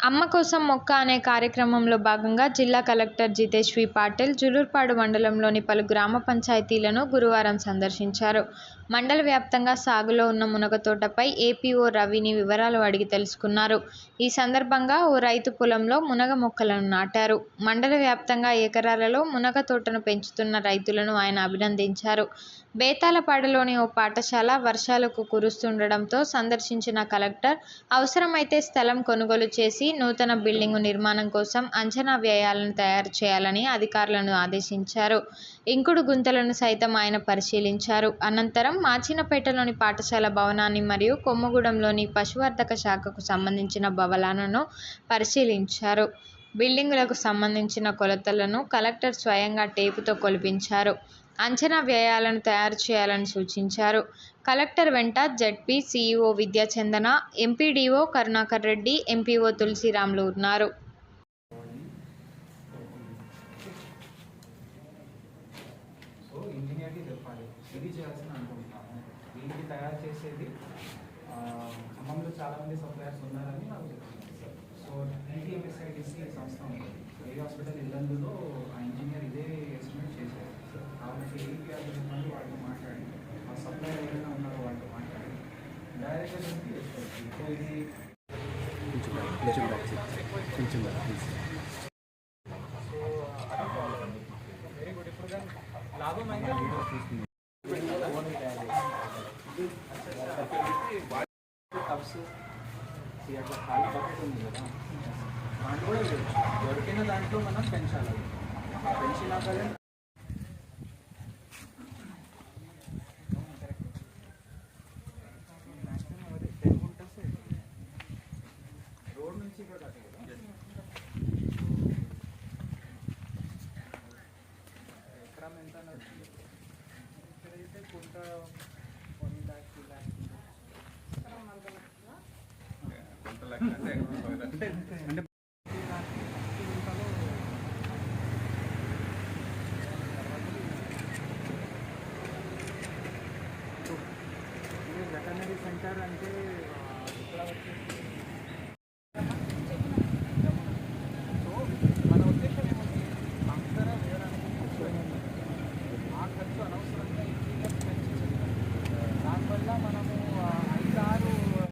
అమ్మ కోసం మొక్క అనే కార్యక్రమంలో భాగంగా జిల్లా కలెక్టర్ జితేష్ వి. పాటిల్ జులూర్పాడు మండలంలోని పలు గ్రామ పంచాయతీలను గురువారం సందర్శించారు. మండల వ్యాప్తంగా సాగులో ఉన్న మునగ తోటపై ఏపీఓ రవిని వివరాలు అడిగి తెలుసుకున్నారు. ఈ సందర్భంగా ఓ రైతు పొలంలో మునగ మొక్కలను నాటారు. మండల వ్యాప్తంగా ఎకరాలలో మునగ తోటను పెంచుతున్న రైతులను ఆయన అభినందించారు. బేతాలపాడులోని ఓ పాఠశాల వర్షాలకు కురుస్తుండడంతో సందర్శించిన కలెక్టర్ అవసరమైతే స్థలం కొనుగోలు చేసి నూతన బిల్డింగు నిర్మాణం కోసం అంచనా వ్యయాలను తయారు చేయాలని అధికారులను ఆదేశించారు. ఇంకుడు గుంతలను సైతం ఆయన పరిశీలించారు. అనంతరం మాచినపేటలోని పాఠశాల భవనాన్ని మరియు కొమ్మగూడెంలోని పశువర్ధక శాఖకు సంబంధించిన భవనాలను పరిశీలించారు. బిల్డింగులకు సంబంధించిన కొలతలను కలెక్టర్ స్వయంగా టేపుతో కొలిపించారు. అంచనా వ్యయాలను తయారు చేయాలని సూచించారు. కలెక్టర్ వెంట ZP CEO Vidyachandana MPDO Karunakar Reddy MPO Thulasiramulu ఉన్నారు. హాస్పిటల్ ఇల్లందులో ఆ ఇంజనీర్ ఇదే ఎస్టిమేట్ చేశారు. కాబట్టి ఏపీ అభివృద్ధి వాళ్ళతో మాట్లాడి ఆ సప్లయర్ ఎవరైనా ఉన్నారో వాళ్ళతో మాట్లాడి డైరెక్ట్గా దీనికి చేసుకోవచ్చు సో ఇది కొంచెం కొంచెం వెరీ గుడ్ ఇప్పుడు లాభం అయితే టబ్స్ అట్లా ఖాళీ బకెట్ ఉంది కదా కూడా వేయచ్చు దొరికిన దాంట్లో మనం పెంచాలి అది. ఆ పెంచినాక అదే రోడ్ నుంచి ఇక్కడ దాకా కదా ఎకరం ఎంత నడుస్తుంది ఇక్కడైతే కుంట వన్ ల్యాక్ టూ ల్యాక్ అంటే అంటే ఇది వెటర్నరీ సెంటర్ అంటే presentar ante